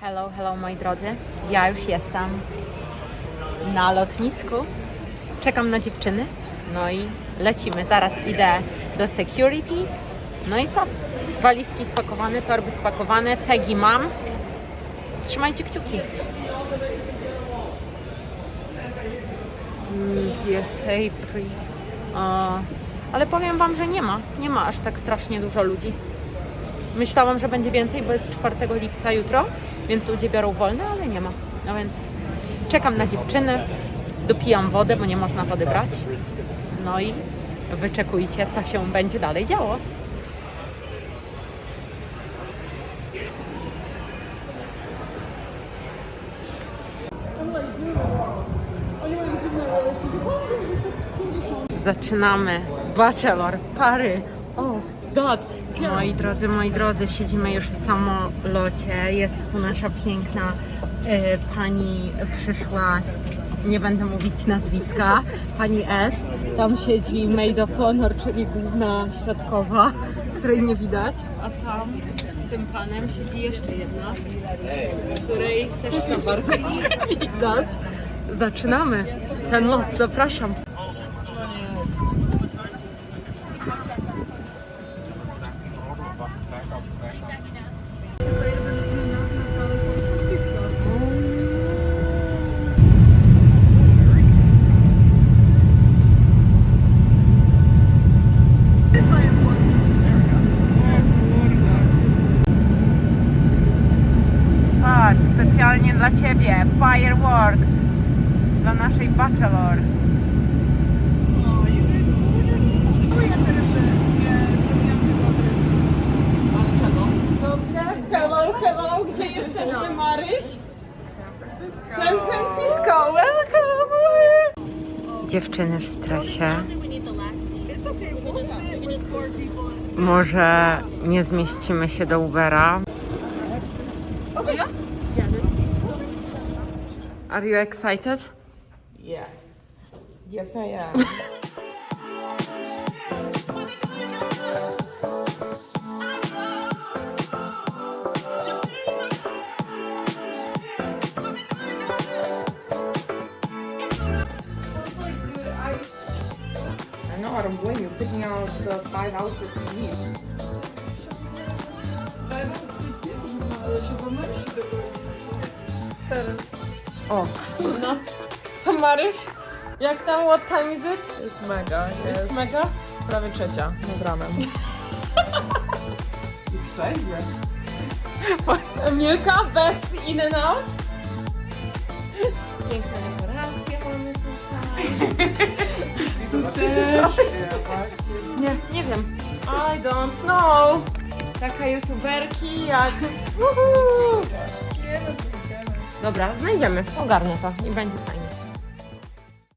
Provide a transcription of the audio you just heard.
Hello, hello moi drodzy. Ja już jestem na lotnisku. Czekam na dziewczyny. No i lecimy. Zaraz idę do security. No i co? Walizki spakowane, torby spakowane, tagi mam. Trzymajcie kciuki. Pre. O, ale powiem Wam, że nie ma. Nie ma aż tak strasznie dużo ludzi. Myślałam, że będzie więcej, bo jest 4 lipca jutro, więc ludzie biorą wolne, ale nie ma. No więc czekam na dziewczyny, dopijam wodę, bo nie można wody brać. No i wyczekujcie, co się będzie dalej działo. Zaczynamy Bachelor Pary of God. Moi drodzy, moi drodzy, siedzimy już w samolocie. Jest tu nasza piękna e, pani przyszła z, nie będę mówić nazwiska, pani S. Tam siedzi Maid of Honor, czyli główna świadkowa, której nie widać. A tam z tym panem siedzi jeszcze jedna, której też nie bardzo widać. Zaczynamy ten lot, zapraszam. Dla Ciebie, fireworks dla naszej bachelor. Dobrze, hello, hello, gdzie jesteśmy, Maryś? San Francisco, welcome! Dziewczyny w stresie. Może nie zmieścimy się do Ubera. Are you excited? Yes. Yes, I am. I know, I don't blame you. Picking out the five outfits you need. O, no. Co Maryś? Jak tam, what time is it? Jest mega, jest Mega? prawie trzecia nad ranem. Trzeźwie. Milka bez in and out. Piękne dekoracje mamy tutaj. Zobaczycie? Nie, nie wiem. I don't know. Taka youtuberki jak... Woohoo! Dobra, znajdziemy. Ogarnę to i będzie fajnie.